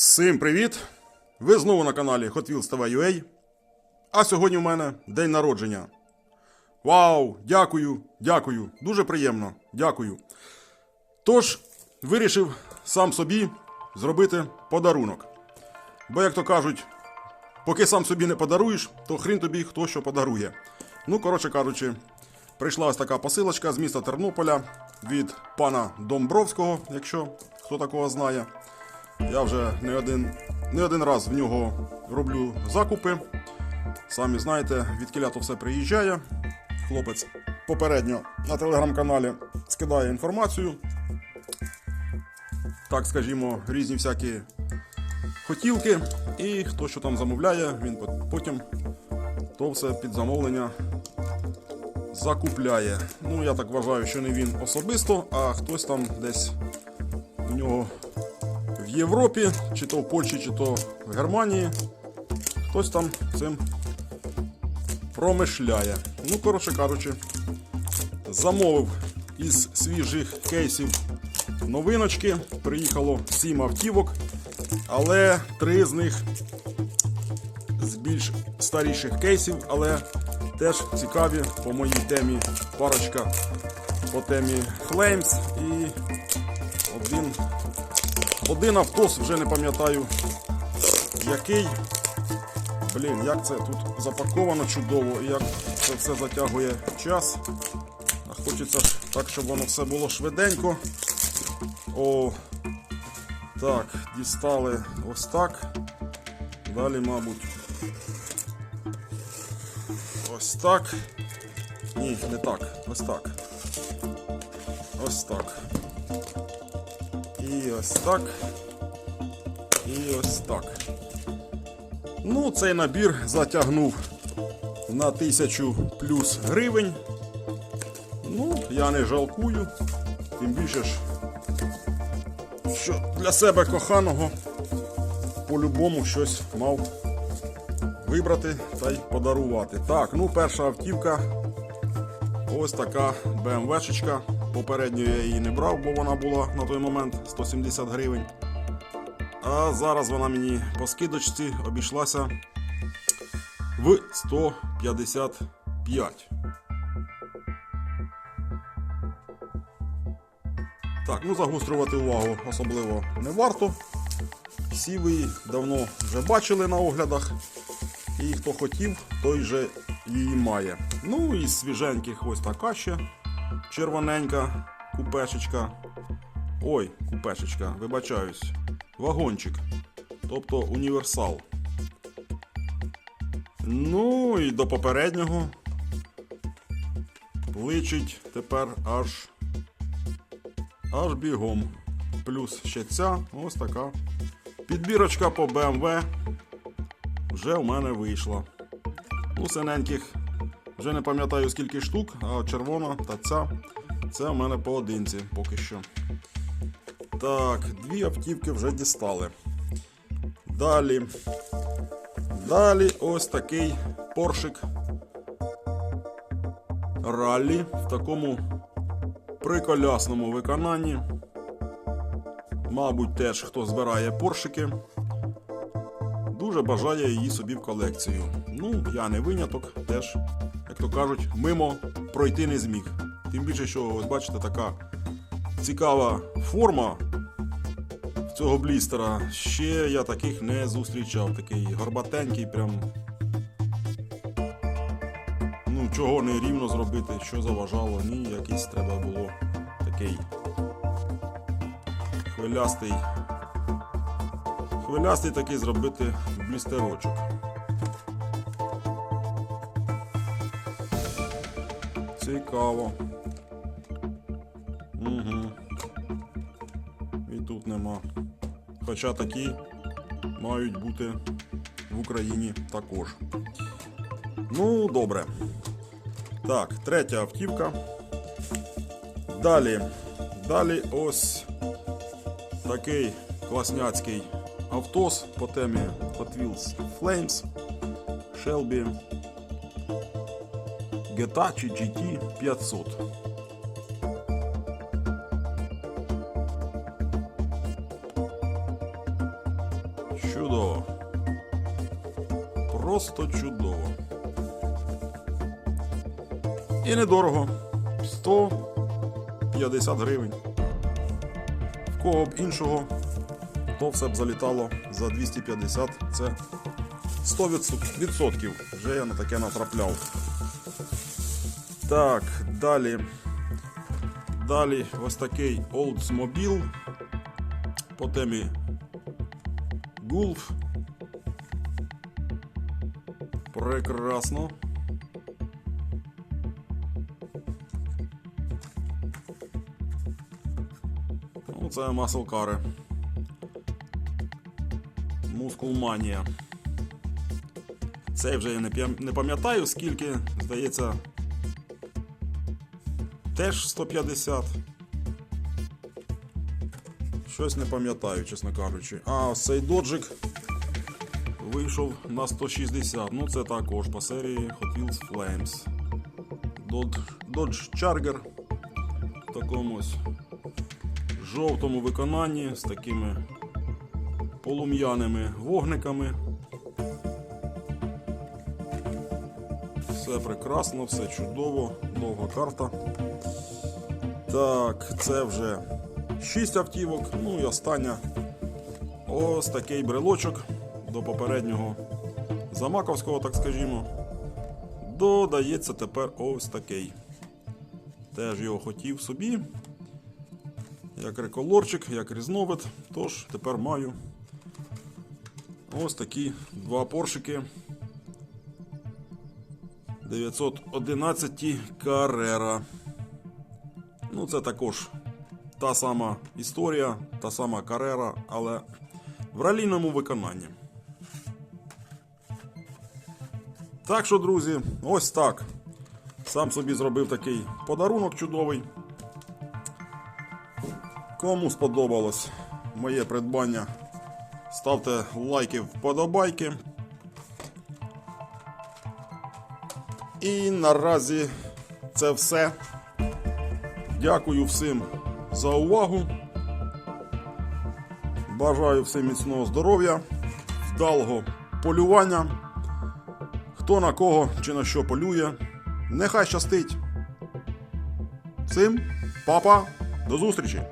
Всім привіт! Ви знову на каналі Hot Wheels TV. А сьогодні в мене день народження. Вау! Дякую, дякую. Дуже приємно. Дякую. Тож, вирішив сам собі зробити подарунок. Бо, як то кажуть, поки сам собі не подаруєш, то хрін тобі хто що подарує. Ну, коротше кажучи, прийшла ось така посилочка з міста Тернополя від пана Домбровського, якщо хто такого знає. Я вже не один, не один раз в нього роблю закупи. Самі знаєте, від то все приїжджає. Хлопець попередньо на телеграм-каналі скидає інформацію. Так, скажімо, різні всякі хотілки. І хто що там замовляє, він потім то все під замовлення закупляє. Ну, я так вважаю, що не він особисто, а хтось там десь у нього Європі, чи то в Польщі, чи то в Германії. Хтось там цим промишляє. Ну, коротше кажучи, замовив із свіжих кейсів новиночки. Приїхало 7 автівок, але три з них з більш старіших кейсів, але теж цікаві по моїй темі парочка по темі Flames і один один автос, вже не пам'ятаю який. Блін, як це тут запаковано чудово і як це все затягує час. А хочеться так, щоб воно все було швиденько. О, так, дістали ось так. Далі, мабуть. Ось так. Ні, не так. Ось так. Ось так. І ось так. І ось так. Ну, цей набір затягнув на тисячу плюс гривень. Ну, я не жалкую. Тим більше ж, що для себе коханого по-любому щось мав вибрати та й подарувати. Так, ну перша автівка. Ось така BMW-шечка. Попередньо я її не брав, бо вона була на той момент 170 гривень. А зараз вона мені по скидочці обійшлася в 155. Так, ну загострювати увагу особливо не варто. Всі ви її давно вже бачили на оглядах. І хто хотів, той же її має. Ну і свіженьких ось така ще червоненька купешечка. Ой, купешечка, вибачаюсь. Вагончик. Тобто універсал. Ну і до попереднього личить тепер аж аж бігом. Плюс ще ця ось така. Підбірочка по BMW вже в мене вийшла. Ну, синеньких вже не пам'ятаю скільки штук, а червона та ця це в мене поодинці поки що. Так, дві автівки вже дістали. Далі. Далі ось такий поршик раллі в такому приколясному виконанні. Мабуть, теж хто збирає поршики, дуже бажає її собі в колекцію. Ну, я не виняток, теж, то кажуть, мимо пройти не зміг. Тим більше, що ось бачите, така цікава форма цього блістера. Ще я таких не зустрічав. Такий горбатенький, прям. Ну, чого не рівно зробити, що заважало, ні, якийсь треба було такий хвилястий. Хвилястий такий зробити блістерочок. Цікаво. Угу. І тут нема. Хоча такі мають бути в Україні також. Ну, добре. Так, третя автівка. Далі. Далі ось такий класняцький автос по темі Hot Wheels Flames Shelby Getachi GT 500. Чудово. Просто чудово. І недорого. 150 гривень. В кого б іншого, то все б залітало за 250. Це 100%. Вже я на таке натрапляв. Так, далі. Далі ось такий Oldsmobile по темі Gulf. Прекрасно. Ну, це маслкари. Мускулманія. Цей вже я не пам'ятаю, скільки, здається, теж 150. Щось не пам'ятаю, чесно кажучи. А, цей доджик вийшов на 160. Ну, це також по серії Hot Wheels Flames. Dodge, Dodge Charger в такому жовтому виконанні з такими полум'яними вогниками. Все прекрасно, все чудово, довга карта. Так, це вже 6 автівок. Ну і остання. Ось такий брелочок до попереднього замаковського, так скажімо. Додається тепер ось такий. Теж його хотів собі. Як реколорчик, як різновид. Тож тепер маю ось такі два поршики. 911 Carrera. Ну, це також та сама історія, та сама Carrera, але в ралійному виконанні. Так що, друзі, ось так. Сам собі зробив такий подарунок чудовий. Кому сподобалось моє придбання, ставте лайки, вподобайки. І наразі це все. Дякую всім за увагу. Бажаю всім міцного здоров'я, вдалого полювання. Хто на кого чи на що полює. Нехай щастить. Всім, папа, до зустрічі!